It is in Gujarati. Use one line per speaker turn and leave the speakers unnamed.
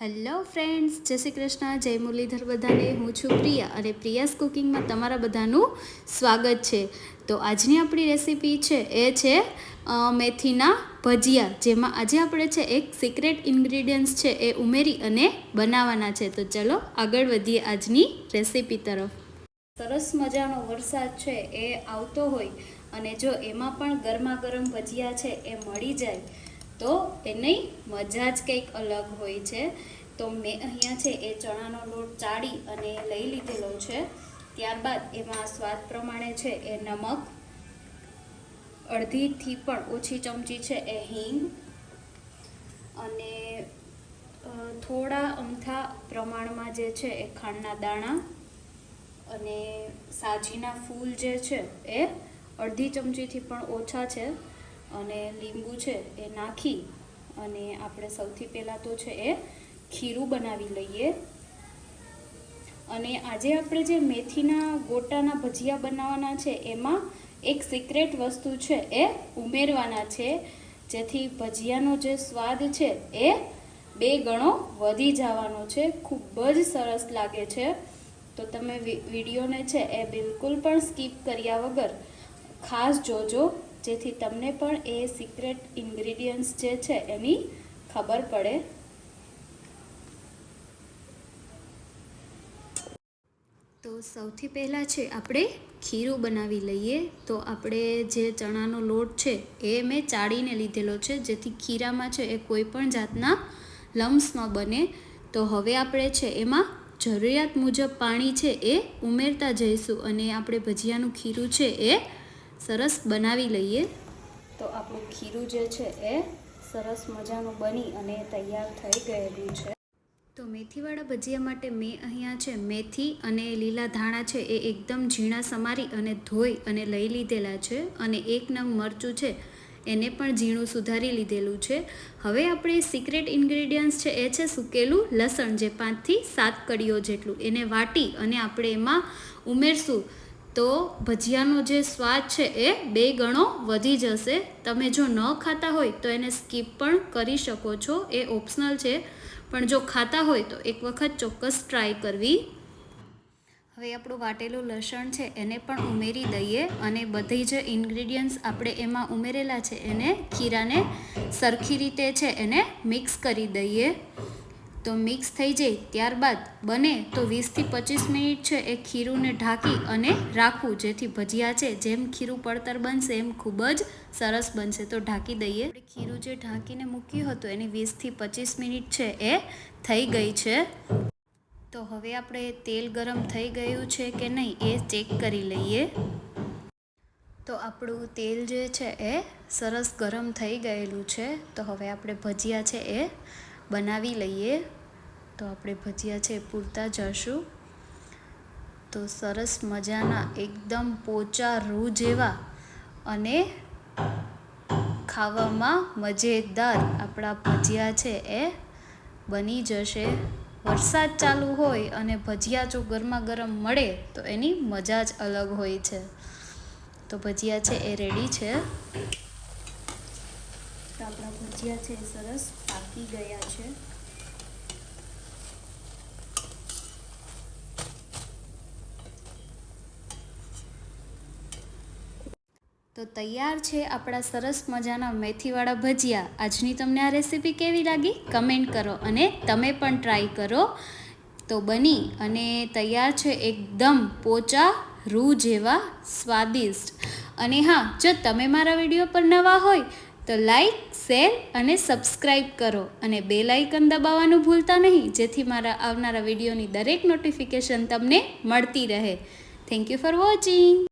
હેલો ફ્રેન્ડ્સ, જય શ્રી કૃષ્ણ, જય મુરલીધર બધાને. હું છું પ્રિયા અને પ્રિયાસ કુકિંગમાં તમારા બધાનું સ્વાગત છે. તો આજની આપણી રેસીપી છે, એ છે મેથીના ભજીયા, જેમાં આજે આપણે છે, એક સિક્રેટ ઇન્ગ્રીડિયન્ટ્સ છે, એ ઉમેરી અને બનાવવાના છે. તો ચલો આગળ વધીએ આજની રેસીપી તરફ. સરસ મજાનો વરસાદ છે, એ આવતો હોય અને જો એમાં પણ ગરમા ગરમ ભજીયા છે, એ મળી જાય. તો એની મજા જ કંઈક અલગ હોય છે. તો મેં અહીંયા છે એ ચણાનો લોટ ચાળી અને લઈ લીધેલો છે. ત્યારબાદ એમાં સ્વાદ પ્રમાણે છે એ નમક, અડધીથી પણ ઓછી ચમચી છે એ હિંગ અને થોડા અમથા પ્રમાણમાં જે છે એ ખાંડના દાણા અને સાજીના ફૂલ જે છે એ અડધી ચમચીથી પણ ઓછા છે. અને લીંબુ છે એ નાખી અને આપણે સૌથી પહેલાં તો છે એ ખીરું બનાવી લઈએ. અને આજે આપણે જે મેથીના ગોટાના ભજીયા બનાવવાના છે, એમાં એક સિક્રેટ વસ્તુ છે એ ઉમેરવાના છે. જેથી ભજીયાનો જે સ્વાદ છે એ બે ગણો વધી જવાનો છે. ખૂબ જ સરસ લાગે છે. તો તમે વિડીયોને છે એ બિલકુલ પણ સ્કીપ કર્યા વગર ખાસ જોજો, જેથી તમને પણ એ સિક્રેટ ઇન્ગ્રીડિયન્ટ્સ જે છે એની ખબર પડે. તો સૌથી પહેલાં છે આપણે ખીરું બનાવી લઈએ. તો આપણે જે ચણાનો લોટ છે એ મેં ચાળીને લીધેલો છે, જેથી ખીરામાં છે એ કોઈ પણ જાતના લમ્સ ન બને. તો હવે આપણે છે એમાં જરૂરિયાત મુજબ પાણી છે એ ઉમેરતા જઈશું અને આપણે ભજીયાનું ખીરું છે એ સરસ બનાવી લઈએ. તો આપણું ખીરું જે છે એ સરસ મજાનું બની અને તૈયાર થઈ ગયેલું છે. તો મેથીવાળા ભજીયા માટે મેં અહીંયા છે મેથી અને લીલા ધાણા છે એ એકદમ ઝીણા સમારી અને ધોઈ અને લઈ લીધેલા છે અને એક નંગ મરચું છે એને પણ ઝીણું સુધારી લીધેલું છે. હવે આપણે સિક્રેટ ઇન્ગ્રેડિયન્ટ્સ છે એ છે સૂકેલું લસણ જે પાંચથી સાત કડીઓ જેટલું એને વાટી અને આપણે એમાં ઉમેરશું. તો ભજીયાનો જે સ્વાદ છે એ બે ગણો વધી જશે. તમે જો ન ખાતા હોય તો એને સ્કીપ પણ કરી શકો છો. એ ઓપ્શનલ છે. પણ જો ખાતા હોય તો એક વખત ચોક્કસ ટ્રાય કરવી. હવે આપણું વાટેલું લસણ છે એને પણ ઉમેરી દઈએ અને બધી જ ઇન્ગ્રીડિયન્ટ્સ આપણે એમાં ઉમેરેલા છે એને ખીરાને સરખી રીતે છે એને મિક્સ કરી દઈએ. તો મિક્સ થઈ જાય ત્યારબાદ બને તો વીસથી પચીસ મિનિટ છે એ ખીરુંને ઢાંકી અને રાખવું, જેથી ભજીયા છે જેમ ખીરું પડતર બનશે એમ ખૂબ જ સરસ બનશે. તો ઢાંકી દઈએ. ખીરું જે ઢાંકીને મૂક્યું હતું એની વીસથી પચીસ મિનિટ છે એ થઈ ગઈ છે. તો હવે આપણે તેલ ગરમ થઈ ગયું છે કે નહીં એ ચેક કરી લઈએ. તો આપણું તેલ જે છે એ સરસ ગરમ થઈ ગયેલું છે. તો હવે આપણે ભજીયા છે એ બનાવી લઈએ. તો આપણે ભજીયા છે પૂરતા જશું. તો સરસ મજાના એકદમ પોચા રૂ જેવા અને ખાવામાં મજેદાર આપણા ભજીયા છે એ બની જશે. વરસાદ ચાલુ હોય અને ભજીયા જો ગરમા ગરમ મળે તો એની મજા જ અલગ હોય છે. તો ભજીયા છે એ રેડી છે. તો આપણા ભજીયા છે એ સરસ પાકી ગયા છે. તો તૈયાર છે આપણા સરસ મજાના મેથીવાળા ભજીયા. આજની તમને આ રેસીપી કેવી લાગી? કમેન્ટ કરો અને તમે પણ ટ્રાય કરો. તો બની અને તૈયાર છે એકદમ પોચા રૂ જેવા સ્વાદિષ્ટ. અને હા, જો તમે મારા વીડિયો પર નવા હોય તો લાઈક શેર અને સબસ્ક્રાઈબ કરો અને બે લાઇકન દબાવવાનું ભૂલતા નહીં, જેથી મારા આવનારા વિડીયોની દરેક નોટિફિકેશન તમને મળતી રહે. Thank you for watching